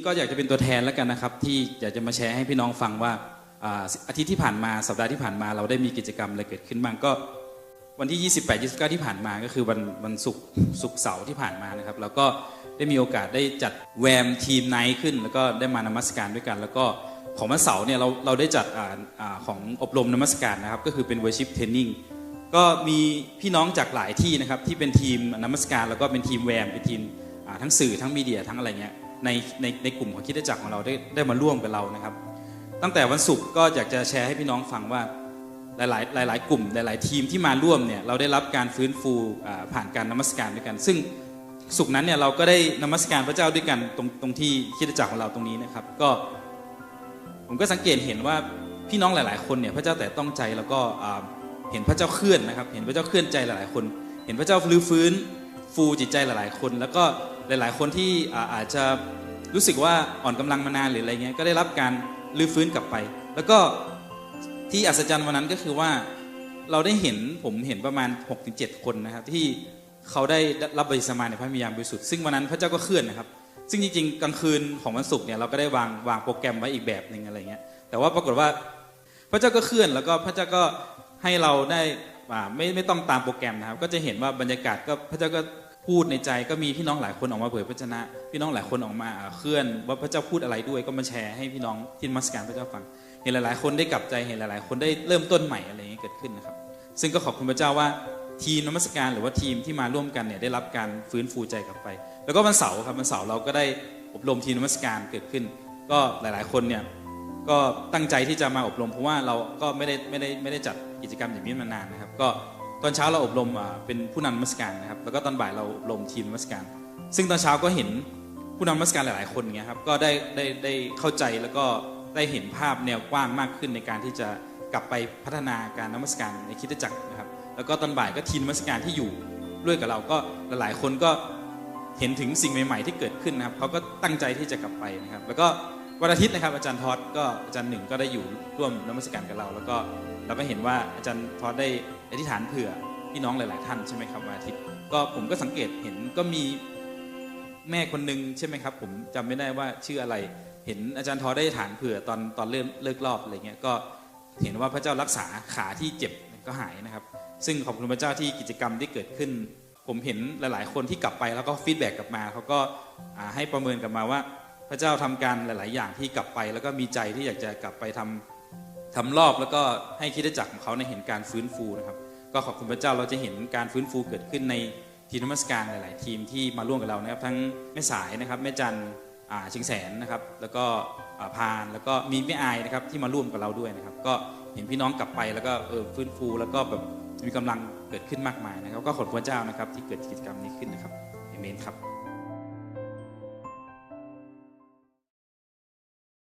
ๆก็อยากจะเป็นตัวแทนแล้วกันนะครับ ที่อยากจะมาแชร์ให้พี่น้องฟังว่าอาอาทิตย์ที่ผ่านมาสัปดาห์ที่ผ่านมาเราได้มีกิจกรรมอะไรเกิดขึ้นบ้างก็ วันที่ 28 29 ที่ผ่านมาก็คือวันวันศุกร์ศุกร์เสาร์ที่ผ่านมานะครับ แล้วก็ได้มีโอกาสได้จัดแวมทีมไนท์ขึ้น แล้วก็ได้มานมัสการด้วยกัน แล้วก็ของวันเสาร์เนี่ยเราเราได้จัดอาอาของอบรมนมัสการนะครับ ก็คือเป็น worship training ก็มีพี่น้องจากหลายที่นะครับที่เป็นทีมนมัสการ แล้วก็เป็นทีมแวมเป็นทีมอ่าทั้งสื่อทั้งมีเดียทั้งอะไรเงี้ย ในในในกลุ่มของคิดจักรของเราได้ได้มาร่วมกับเรานะครับ ตั้งแต่วันศุกร์ก็อยากจะแชร์ให้พี่น้องฟังว่าหลายๆหลาย ๆ กลุ่มหลาย ๆ ทีมที่มาร่วมเนี่ยเราได้รับการฟื้นฟูผ่านการนมัสการด้วยกัน ซึ่งสุกร์นั้นเนี่ยเราก็ได้นมัสการพระเจ้าด้วยกันตรงตรงที่คิดจักรของเราตรงนี้นะครับ ก็ผมก็สังเกตเห็นว่าพี่น้องหลาย ๆ คนเนี่ยพระเจ้าแต่ต้องใจแล้วก็เห็นพระเจ้าเคลื่อนนะครับ เห็นพระเจ้าเคลื่อนใจหลาย ๆ คน เห็นพระเจ้าฟื้นฟื้น ฟูจิตใจหลายๆ คน แล้วก็หลายๆ คนที่อาจจะรู้สึกว่าอ่อนกำลังมานานหรืออะไรเงี้ยก็ได้รับการรื้อฟื้นกลับไป แล้วก็ที่อัศจรรย์วันนั้นก็คือว่าเราได้เห็นผมเห็นประมาณ 6-7 คนนะครับที่เขาได้รับบริสมาในพระวิญญาณบริสุทธิ์ซึ่งวันนั้นพระเจ้าก็เคลื่อนนะครับ ซึ่งจริงๆกลางคืนของวันศุกร์เนี่ยเราก็ได้วางวางโปรแกรมไว้อีกแบบหนึ่งอะไรเงี้ยแต่ว่าปรากฏว่าพระเจ้าก็เคลื่อนแล้วก็พระเจ้าก็ให้เราได้ ไม่ไม่ต้องตามโปรแกรมนะครับ ก็จะเห็นว่าบรรยากาศก็พระเจ้าก็พูดในใจก็มีพี่น้องหลายคนออกมาเผยพระชนะ พี่น้องหลายคนออกมาเคลื่อนว่าพระเจ้าพูดอะไรด้วยก็มาแชร์ให้พี่น้องที่นมัสการพระเจ้าฟัง เห็นหลาย ๆ คนได้กลับใจเห็นหลาย ๆ คนได้เริ่มต้นใหม่อะไรอย่างนี้เกิดขึ้นนะครับ ซึ่งก็ขอบคุณพระเจ้าว่าทีมนมัสการหรือว่าทีมที่มาร่วมกันเนี่ยได้รับการฟื้นฟูใจกลับไป แล้วก็วันเสาร์ครับวันเสาร์เราก็ได้อบรมทีมนมัสการเกิดขึ้น ก็หลาย ๆ คนเนี่ย ก็ตั้งใจที่จะมาอบรมเพราะว่าเราก็ไม่ได้ไม่ได้ไม่ได้จัดกิจกรรมอย่างนี้มานานนะครับ ก็ตอนเช้าเราอบรมอ่าเป็นผู้นำมัสการนะครับ แล้วก็ตอนบ่ายเราอบรมทีมนมัสการ ซึ่งตอนเช้าก็เห็นผู้นำมัสการหลาย ๆ คนเงี้ยครับก็ได้ได้ได้เข้าใจแล้วก็ได้เห็นภาพแนวกว้างมากขึ้นในการที่จะกลับไปพัฒนาการนมัสการในคิดจักรนะครับ แล้วก็ตอนบ่ายก็ทีมนมัสการที่อยู่ด้วยกับเราก็หลาย ๆ คนก็เห็นถึงสิ่งใหม่ ๆ ที่เกิดขึ้นนะครับเขาก็ตั้งใจที่จะกลับไปนะครับ แล้วก็ วันอาทิตย์นะครับอาจารย์ทอดก็อาจารย์หนึ่งก็ได้อยู่ร่วมนมัสการกับเรา แล้วก็เราก็เห็นว่าอาจารย์ทอดได้อธิษฐานเผื่อพี่น้องหลาย ๆ ท่านใช่ไหมครับวันอาทิตย์ก็ผมก็สังเกตเห็นก็มีแม่คนหนึ่งใช่ไหมครับ ผมจำไม่ได้ว่าชื่ออะไร เห็นอาจารย์ทอดได้อธิษฐานเผื่อตอนตอนเริ่มเลิกรอบอะไรเงี้ยก็เห็นว่าพระเจ้ารักษาขาที่เจ็บก็หายนะครับ ซึ่งขอบคุณพระเจ้าที่กิจกรรมที่เกิดขึ้น ผมเห็นหลาย ๆ คนที่กลับไปแล้วก็ฟีดแบ็กกลับมาเขาก็ให้ประเมินกลับมาว่า พระเจ้าทำการหลาย ๆ อย่างที่กลับไป แล้วก็มีใจที่อยากจะกลับไปทำทำรอบแล้วก็ให้คิดจักรของเขาในเห็นการฟื้นฟูนะครับ ก็ขอบคุณพระเจ้าเราจะเห็นการฟื้นฟูเกิดขึ้นในทีมนมัสการหลาย ๆ ทีมที่มาร่วมกับเรานะครับ ทั้งแม่สายนะครับแม่จันชิงแสนนะครับ แล้วก็พานแล้วก็มีแม่อายนะครับที่มาร่วมกับเราด้วยนะครับ ก็เห็นพี่น้องกลับไปแล้วก็เออฟื้นฟูแล้วก็แบบมีกำลังเกิดขึ้นมากมายนะครับ ก็ขอบคุณพระเจ้านะครับที่เกิดกิจกรรมนี้ขึ้นนะครับเอเมนครับ